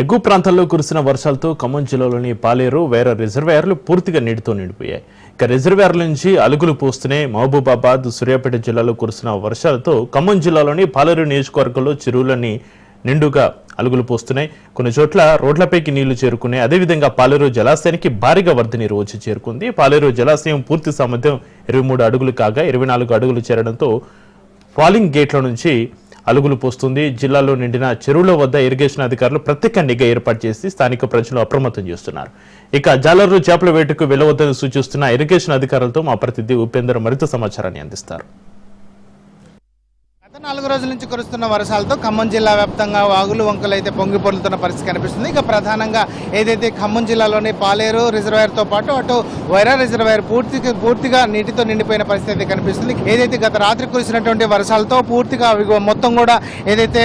ఎగువ ప్రాంతాల్లో కురిసిన వర్షాలతో ఖమ్మం జిల్లాలోని పాలేరు వేర రిజర్వాయర్లు పూర్తిగా నీటితో నిండిపోయాయి. ఇక రిజర్వాయర్ల నుంచి అలుగులు పోస్తున్నాయి మహబూబాబాద్ సూర్యాపేట జిల్లాలో కురిసిన వర్షాలతో ఖమ్మం జిల్లాలోని పాలేరు నియోజకవర్గంలో చెరువులన్నీ నిండుగా అలుగులు పోస్తున్నాయి. కొన్ని చోట్ల రోడ్లపైకి నీళ్ళు చేరుకున్నాయి. అదేవిధంగా పాలేరు జలాశయానికి భారీగా వరద నీరు వచ్చి చేరుకుంది. పాలేరు జలాశయం పూర్తి సామర్థ్యం ఇరవై మూడు అడుగులు కాగా ఇరవై నాలుగు అడుగులు చేరడంతో ఫాలింగ్ గేట్ల నుంచి అలుగులు పోస్తుంది. జిల్లాలో నిండిన చెరువుల వద్ద ఇరిగేషన్ అధికారులు ప్రత్యేక నిఘా ఏర్పాటు చేసి స్థానిక ప్రజలు అప్రమత్తం చేస్తున్నారు. ఇక జాలర్లు చేపల వేటకు వెళ్ళవద్దని సూచిస్తున్న ఇరిగేషన్ అధికారులతో మా ప్రతినిధి ఉపేందర్ మరింత సమాచారాన్ని అందిస్తారు. గత నాలుగు రోజుల నుంచి కురుస్తున్న వర్షాలతో ఖమ్మం జిల్లా వ్యాప్తంగా వాగులు వంకలు అయితే పొంగి పొర్లుతున్న పరిస్థితి కనిపిస్తుంది. ఇక ప్రధానంగా ఏదైతే ఖమ్మం జిల్లాలోని పాలేరు రిజర్వాయర్తో పాటు అటు వైరా రిజర్వాయర్ పూర్తిగా పూర్తిగా నీటితో నిండిపోయిన పరిస్థితి అయితే కనిపిస్తుంది. ఏదైతే గత రాత్రి కురిసినటువంటి వర్షాలతో పూర్తిగా మొత్తం కూడా ఏదైతే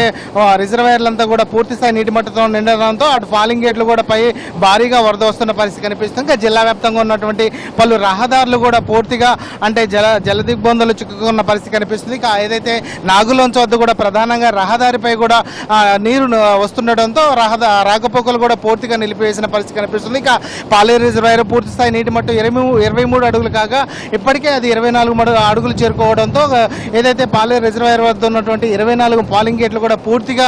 రిజర్వాయర్లంతా కూడా పూర్తి స్థాయి నీటి మట్టతో నిండడంతో అటు ఫాలింగ్ గేట్లు కూడా పై భారీగా వరద వస్తున్న పరిస్థితి కనిపిస్తుంది. ఇంకా జిల్లా వ్యాప్తంగా ఉన్నటువంటి పలు రహదారులు కూడా పూర్తిగా అంటే జల జల దిగ్బంధులు చిక్కుకున్న పరిస్థితి కనిపిస్తుంది. ఇక ఏదైతే నాగులోంచ వద్ద కూడా ప్రధానంగా రహదారిపై కూడా నీరు వస్తుండటంతో వస్తుండడంతో రహదా రాకపోకలు కూడా పూర్తిగా నిలిపివేసిన పరిస్థితి కనిపిస్తుంది. ఇక పాలేరు రిజర్వాయర్ పూర్తి స్థాయి నీటి మట్టు ఇరవై ఇరవై మూడు అడుగులు కాగా ఇప్పటికే అది ఇరవై నాలుగు అడుగులు చేరుకోవడంతో ఏదైతే పాలేరు రిజర్వాయర్ వద్ద ఉన్నటువంటి ఇరవై నాలుగు పాలింగ్ గేట్లు కూడా పూర్తిగా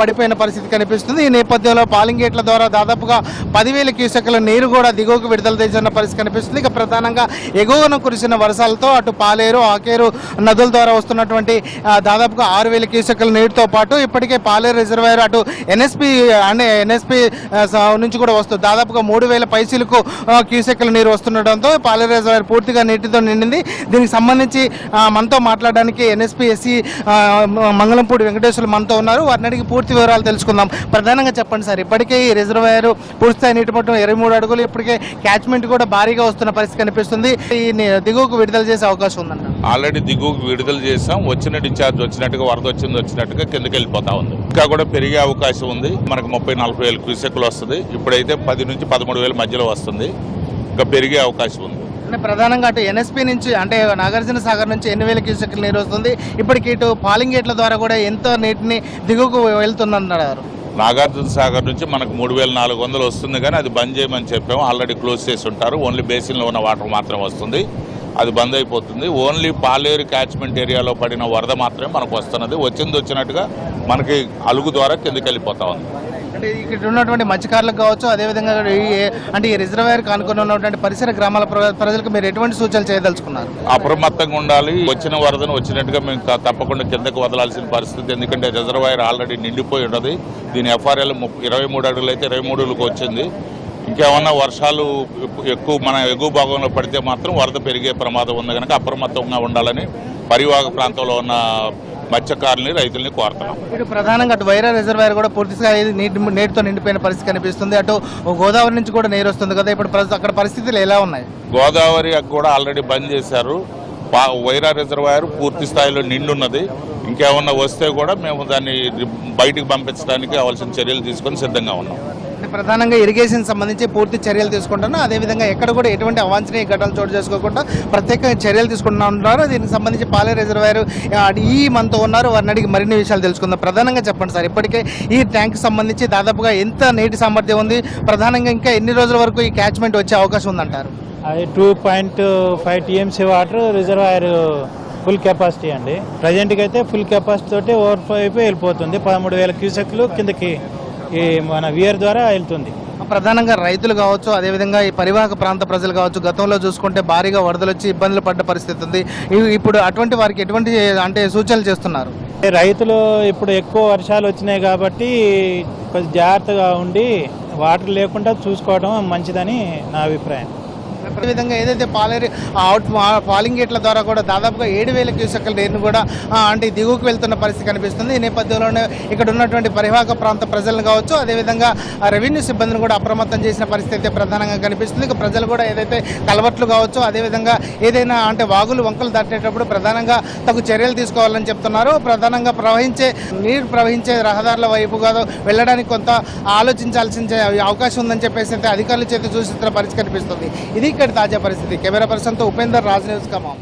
పడిపోయిన పరిస్థితి కనిపిస్తుంది. ఈ నేపథ్యంలో పాలింగ్ గేట్ల ద్వారా దాదాపుగా పదివేల క్యూసెక్ల నీరు కూడా దిగువకు విడుదల చేసిన పరిస్థితి కనిపిస్తుంది. ఇక ప్రధానంగా ఎగువన కురిసిన వర్షాలతో అటు పాలేరు ఆకేరు నదుల ద్వారా వస్తున్నటువంటి దాదాపుగా ఆరు వేల క్యూసెక్ల నీటితో పాటు ఇప్పటికే పాలేరు రిజర్వాయర్ అటు ఎన్ఎస్పి అంటే ఎన్ఎస్పి నుంచి కూడా వస్తుంది దాదాపుగా మూడు వేల పైసలకు క్యూసెక్ల నీరు వస్తుండటంతో పాలేరు రిజర్వాయర్ పూర్తిగా నీటితో నిండింది. దీనికి సంబంధించి మనతో మాట్లాడడానికి ఎన్ఎస్పి ఎస్సీ మంగళంపూడి వెంకటేశ్వరులు మనతో ఉన్నారు. వారిని అడిగి పూర్తి వివరాలు తెలుసుకుందాం. ప్రధానంగా చెప్పండి సార్ ఇప్పటికే ఈ రిజర్వాయర్ పూర్తిస్థాయి నీటి మట్టం ఇరవై మూడు అడుగులు ఇప్పటికే క్యాచ్మెంట్ కూడా భారీగా వస్తున్న పరిస్థితి కనిపిస్తుంది. ఈ దిగువకు విడుదల చేసే అవకాశం ఉందంట ఆల్రెడీ దిగువకు విడుదల చేసాం వచ్చిన డిశ్చార్జ్ వచ్చినట్టుగా వరద వచ్చింది వచ్చినట్టుగా కిందకి వెళ్ళిపోతా ఉంది. ఇంకా కూడా పెరిగే అవకాశం ఉంది. మనకు ముప్పై నలభై వేల క్యూసెక్లు వస్తుంది. ఇప్పుడైతే పది నుంచి పదమూడు వేల మధ్యలో వస్తుంది. ఇంకా పెరిగే అవకాశం ఉంది. అంటే ప్రధానంగా అటు ఎన్ఎస్పి నుంచి అంటే నాగార్జున సాగర్ నుంచి ఎన్ని వేల క్యూసెక్ల నీరు వస్తుంది. ఇప్పటికి ఇటు పాలింగ్ గేట్ల ద్వారా కూడా ఎంతో నీటిని దిగువకు వెళ్తుందన్నారు. నాగార్జున సాగర్ నుంచి మనకు మూడు వేల నాలుగు వందలు వస్తుంది కానీ అది బంద్ చేయమని చెప్పాము. ఆల్రెడీ క్లోజ్ చేసి ఉంటారు. ఓన్లీ బేసిన్లో ఉన్న వాటర్ మాత్రమే వస్తుంది. అది బంద్ అయిపోతుంది. ఓన్లీ పాలేరు క్యాచ్మెంట్ ఏరియాలో పడిన వరద మాత్రమే మనకు వస్తున్నది. వచ్చింది వచ్చినట్టుగా మనకి అలుగు ద్వారా కిందకి వెళ్ళిపోతా ఉంది. అంటే ఇక్కడ ఉన్నటువంటి మత్స్యకారులకు కావచ్చు అదేవిధంగా అంటే ఈ రిజర్వాయర్ కానుకొని ఉన్నటువంటి పరిసర గ్రామాల ప్ర- ప్రజలకు మీరు ఎటువంటి సూచనలు చేయదలుచుకున్నారు? అప్రమత్తంగా ఉండాలి. వచ్చిన వరదను వచ్చినట్టుగా మేము తప్పకుండా కిందకు వదలాల్సిన పరిస్థితి ఎందుకంటే రిజర్వాయర్ ఆల్రెడీ నిండిపోయి ఉన్నది. దీని ఎఫ్ఆర్ఎల్ ఇరవై మూడు అడుగులు అయితే ఇరవై మూడులకు వచ్చింది. ఇంకేమన్నా వర్షాలు ఎక్కు- ఎక్కువ మన ఎగువ భాగంలో పడితే మాత్రం వరద పెరిగే ప్రమాదం ఉంది కనుక అప్రమత్తంగా ఉండాలని పరివాహక ప్రాంతంలో ఉన్న మత్స్యకారుల్ని రైతుల్ని కోరుతున్నాం. ఇటు ప్రధానంగా అటు వైరా రిజర్వాయర్ కూడా పూర్తిగా నీటి నీటితో నిండిపోయిన పరిస్థితి కనిపిస్తుంది. అటు గోదావరి నుంచి కూడా నీరు వస్తుంది కదా. ఇప్పుడు అక్కడ పరిస్థితులు ఎలా ఉన్నాయి? గోదావరి కూడా ఆల్రెడీ బంద్ చేశారు. వైరా రిజర్వాయర్ పూర్తి స్థాయిలో నిండున్నది. ఇంకేమన్నా వస్తే కూడా మేము దాన్ని బయటికి పంపించడానికి కావాల్సిన చర్యలు తీసుకొని సిద్ధంగా ఉన్నాం. ప్రధానంగా ఇరిగేషన్ సంబంధించి పూర్తి చర్యలు తీసుకుంటున్నాం. అదేవిధంగా ఎక్కడ కూడా ఎటువంటి అవాంఛనీయ ఘటనలు చోటు చేసుకోకుండా ప్రత్యేక చర్యలు తీసుకుంటా ఉంటున్నారు దీనికి సంబంధించి పాలే రిజర్వాయర్ ఈ మనతో ఉన్నారు. వారిని అడిగి మరిన్ని విషయాలు తెలుసుకుందాం. ప్రధానంగా చెప్పండి సార్ ఇప్పటికే ఈ ట్యాంక్ సంబంధించి దాదాపుగా ఎంత నీటి సామర్థ్యం ఉంది? ప్రధానంగా ఇంకా ఎన్ని రోజుల వరకు ఈ క్యాచ్మెంట్ వచ్చే అవకాశం ఉందంటారు? అది two point five TMC water reservoir full capacity అండి. ప్రజెంట్కి అయితే ఫుల్ కెపాసిటీ తోటి ఓవర్ఫ్లో అయిపోయి వెళ్ళిపోతుంది. పదమూడు వేల క్యూసెక్లు కిందకి ఈ మన వియర్ ద్వారా వెళ్తుంది. ప్రధానంగా రైతులు కావచ్చు అదేవిధంగా ఈ పరివాహక ప్రాంత ప్రజలు కావచ్చు గతంలో చూసుకుంటే భారీగా వరదలు వచ్చి ఇబ్బందులు పడ్డ పరిస్థితి ఉంది. ఇప్పుడు అటువంటి వారికి ఎటువంటి అంటే సూచనలు చేస్తున్నారు? రైతులు ఇప్పుడు ఎక్కువ వర్షాలు వచ్చినాయి కాబట్టి కొంచెం జాగ్రత్తగా ఉండి వాటర్ లేకుండా చూసుకోవడం మంచిదని నా అభిప్రాయం. అదేవిధంగా ఏదైతే పాలేరు అవుట్ ఫాలింగ్ గేట్ల ద్వారా కూడా దాదాపుగా ఏడు వేల క్యూసెక్ల నీరుని కూడా అంటే దిగువకు వెళ్తున్న పరిస్థితి కనిపిస్తుంది. ఈ నేపథ్యంలోనే ఇక్కడ ఉన్నటువంటి పరివాహక ప్రాంత ప్రజలను కావచ్చు అదేవిధంగా రెవెన్యూ సిబ్బందిని కూడా అప్రమత్తం చేసిన పరిస్థితి అయితే ప్రధానంగా కనిపిస్తుంది. ఇక ప్రజలు కూడా ఏదైతే కలవట్లు కావచ్చు అదేవిధంగా ఏదైనా అంటే వాగులు వంకలు దాటేటప్పుడు ప్రధానంగా తగు చర్యలు తీసుకోవాలని చెప్తున్నారు. ప్రధానంగా ప్రవహించే నీరు ప్రవహించే రహదారుల వైపు కాదు వెళ్ళడానికి కొంత ఆలోచించాల్సిన అవకాశం ఉందని చెప్పేసి అయితే అధికారుల చేతి సూచిస్తున్న పరిస్థితి కనిపిస్తుంది. ఇది ఇక్కడ తాజా పరిస్థితి. కెమెరా పర్సన్తో ఉపేందర్ రాజ్ న్యూస్ కమాం